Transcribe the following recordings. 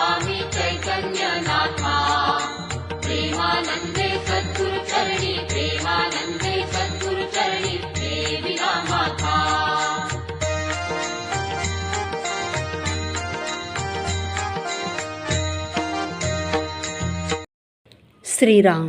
स्वामी चैतन्यनाथा प्रेमानन्दे सद्गुरुचरणी प्रेमानन्दे स्वामि चैकन्या माता श्रीराम।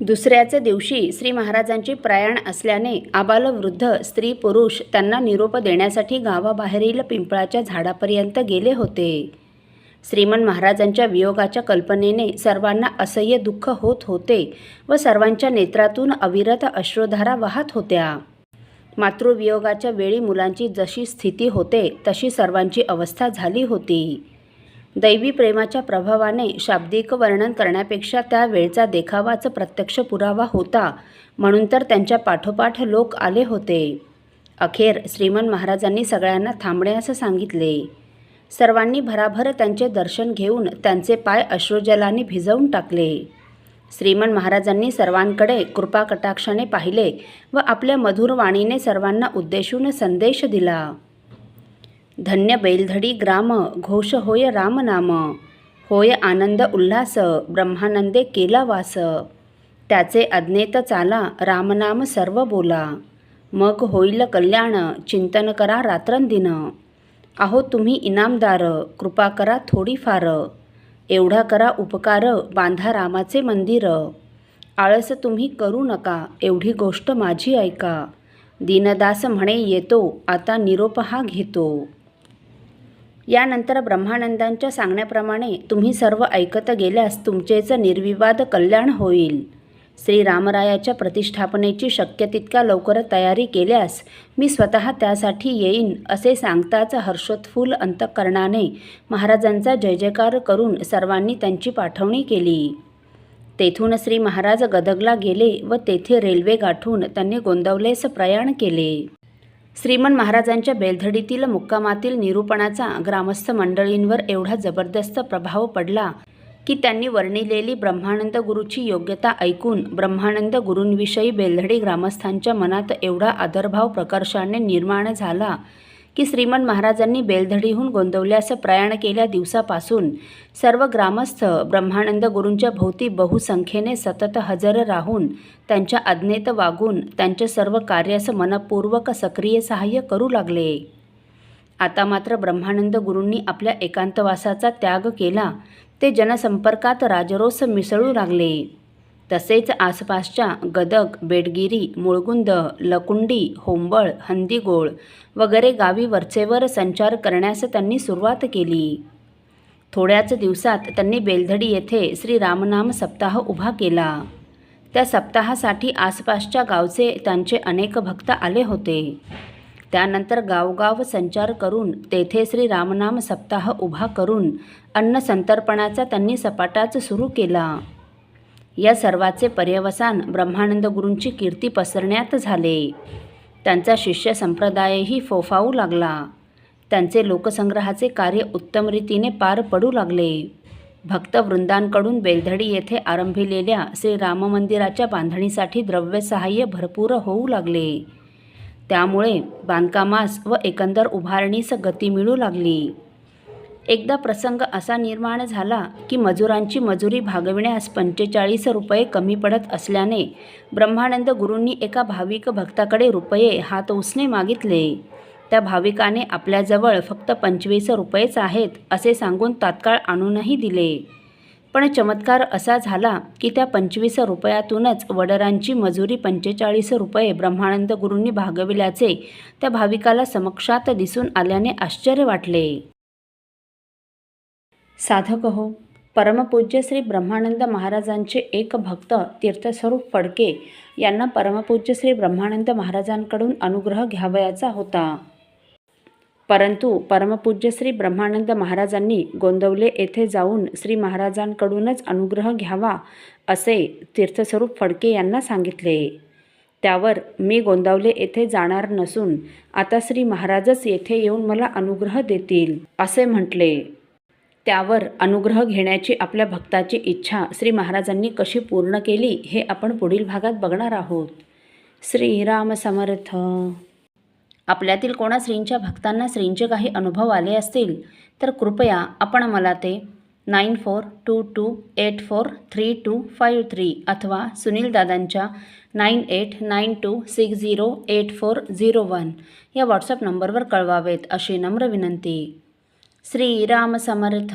दुसऱ्याच दिवशी श्री महाराजांचे प्रयाण असल्याने आबालवृद्ध स्त्री पुरुष त्यांना निरोप देण्यासाठी गावाबाहेरील पिंपळाच्या झाडापर्यंत गेले होते. श्रीमन महाराजांच्या वियोगाच्या कल्पनेने सर्वांना असह्य दुःख होत होते व सर्वांच्या नेत्रातून अविरत अश्रुधारा वाहत होत्या. मातृवियोगाच्या वेळी मुलांची जशी स्थिती होते तशी सर्वांची अवस्था झाली होती. दैवी प्रेमाच्या प्रभावाने शाब्दिक वर्णन करण्यापेक्षा त्या वेळचा देखावाच प्रत्यक्ष पुरावा होता म्हणून तर त्यांच्या पाठोपाठ लोक आले होते. अखेर श्रीमन महाराजांनी सगळ्यांना थांबण्यास सांगितले. सर्वांनी भराभर त्यांचे दर्शन घेऊन त्यांचे पाय अश्रुजलाने भिजवून टाकले. श्रीमन महाराजांनी सर्वांकडे कृपाकटाक्षाने पाहिले व आपल्या मधुर वाणीने सर्वांना उद्देशून संदेश दिला. धन्य बैलधडी ग्राम घोष होय रामनाम. होय आनंद उल्हास ब्रह्मानंदे केला वास. त्याचे अज्ञेत चाला रामनाम सर्व बोला. मग होईल कल्याण चिंतन करा रात्रंदिन. आहो तुम्ही इनामदार कृपा करा थोडीफार. एवढा करा उपकार बांधा रामाचे मंदिर. आळस तुम्ही करू नका एवढी गोष्ट माझी ऐका. दीनदास म्हणे येतो आता निरोप हा घेतो. यानंतर ब्रह्मानंदांच्या सांगण्याप्रमाणे तुम्ही सर्व ऐकत गेल्यास तुमचेच निर्विवाद कल्याण होईल. श्रीरामरायाच्या प्रतिष्ठापनेची शक्य तितक्या लवकर तयारी केल्यास मी स्वतः त्यासाठी येईन असे सांगताच हर्षोत्फुल अंतःकरणाने महाराजांचा जय जयकार करून सर्वांनी त्यांची पाठवणी केली. तेथून श्री महाराज गदगला गेले व तेथे रेल्वे गाठून त्यांनी गोंदवलेस प्रयाण केले. श्रीमन महाराजांच्या बेलधडीतील मुक्कामातील निरूपणाचा ग्रामस्थ मंडळींवर एवढा जबरदस्त प्रभाव पडला की त्यांनी वर्णिलेली ब्रह्मानंद गुरुची योग्यता ऐकून ब्रह्मानंद गुरूंविषयी बेलधडी ग्रामस्थांच्या मनात एवढा आदरभाव प्रकर्षाने निर्माण झाला की श्रीमंत महाराजांनी बेलधडीहून गोंदवल्यास प्रयाण केल्या दिवसापासून सर्व ग्रामस्थ ब्रह्मानंद गुरूंच्या भोवती बहुसंख्येने सतत हजर राहून त्यांच्या आज्ञेत वागून त्यांच्या सर्व कार्यास मनपूर्वक सक्रिय सहाय्य करू लागले. आता मात्र ब्रह्मानंद गुरूंनी आपल्या एकांतवासाचा त्याग केला. ते जनसंपर्कात राजरोस मिसळू लागले. तसेच आसपासच्या गदक बेडगिरी मुळगुंद लकुंडी होंबळ हंदीगोळ वगैरे गावी वरचेवर संचार करण्यास त्यांनी सुरुवात केली. थोड्याच दिवसात त्यांनी बेलधडी येथे श्री रामनाम सप्ताह उभा केला. त्या सप्ताहासाठी आसपासच्या गावचे त्यांचे अनेक भक्त आले होते. त्यानंतर गावगाव संचार करून तेथे श्री रामनाम सप्ताह उभा करून अन्न संतर्पणाचा त्यांनी सपाटाच सुरू केला. या सर्वाचे पर्यवसान ब्रह्मानंद गुरूंची कीर्ती पसरण्यात झाले. त्यांचा शिष्य संप्रदायही फोफावू लागला. त्यांचे लोकसंग्रहाचे कार्य उत्तम रीतीने पार पडू लागले. भक्तवृंदांकडून बेलधडी येथे आरंभिलेल्या श्री राममंदिराच्या बांधणीसाठी द्रव्यसहाय्य भरपूर होऊ लागले. त्यामुळे बांधकामास व एकंदर उभारणीस गती मिळू लागली. एकदा प्रसंग असा निर्माण झाला की मजुरांची मजुरी भागविण्यास पंचेचाळीस रुपये कमी पडत असल्याने ब्रह्मानंद गुरूंनी एका भाविक भक्ताकडे रुपये हात उसने मागितले. त्या भाविकाने आपल्याजवळ फक्त पंचवीस रुपयेच आहेत असे सांगून तात्काळ आणूनही दिले. पण चमत्कार असा झाला की त्या पंचवीस रुपयातूनच वडरांची मजुरी पंचेचाळीस रुपये ब्रह्मानंद गुरूंनी भागविल्याचे त्या भाविकाला समक्षात दिसून आल्याने आश्चर्य वाटले. साधक हो. परमपूज्य श्री ब्रह्मानंद महाराजांचे एक भक्त तीर्थस्वरूप फडके यांना परमपूज्य श्री ब्रह्मानंद महाराजांकडून अनुग्रह घ्यावयाचा होता. परंतु परमपूज्य श्री ब्रह्मानंद महाराजांनी गोंदवले येथे जाऊन श्री महाराजांकडूनच अनुग्रह घ्यावा असे तीर्थस्वरूप फडके यांना सांगितले. त्यावर मी गोंदावले येथे जाणार नसून आता श्री महाराजच येथे येऊन मला अनुग्रह देतील असे म्हटले. त्यावर अनुग्रह घेण्याची आपल्या भक्ताची इच्छा श्री महाराजांनी कशी पूर्ण केली हे आपण पुढील भागात बघणार आहोत. श्रीराम समर्थ. आपल्यातील कोणा श्रींच्या भक्तांना श्रींचे काही अनुभव आले असतील तर कृपया आपण मला ते nine four two two eight four three two five three अथवा सुनील दादांच्या nine eight nine two six zero eight four zero one या व्हॉट्सअप नंबरवर कळवावेत अशी नम्र विनंती. श्रीराम समर्थ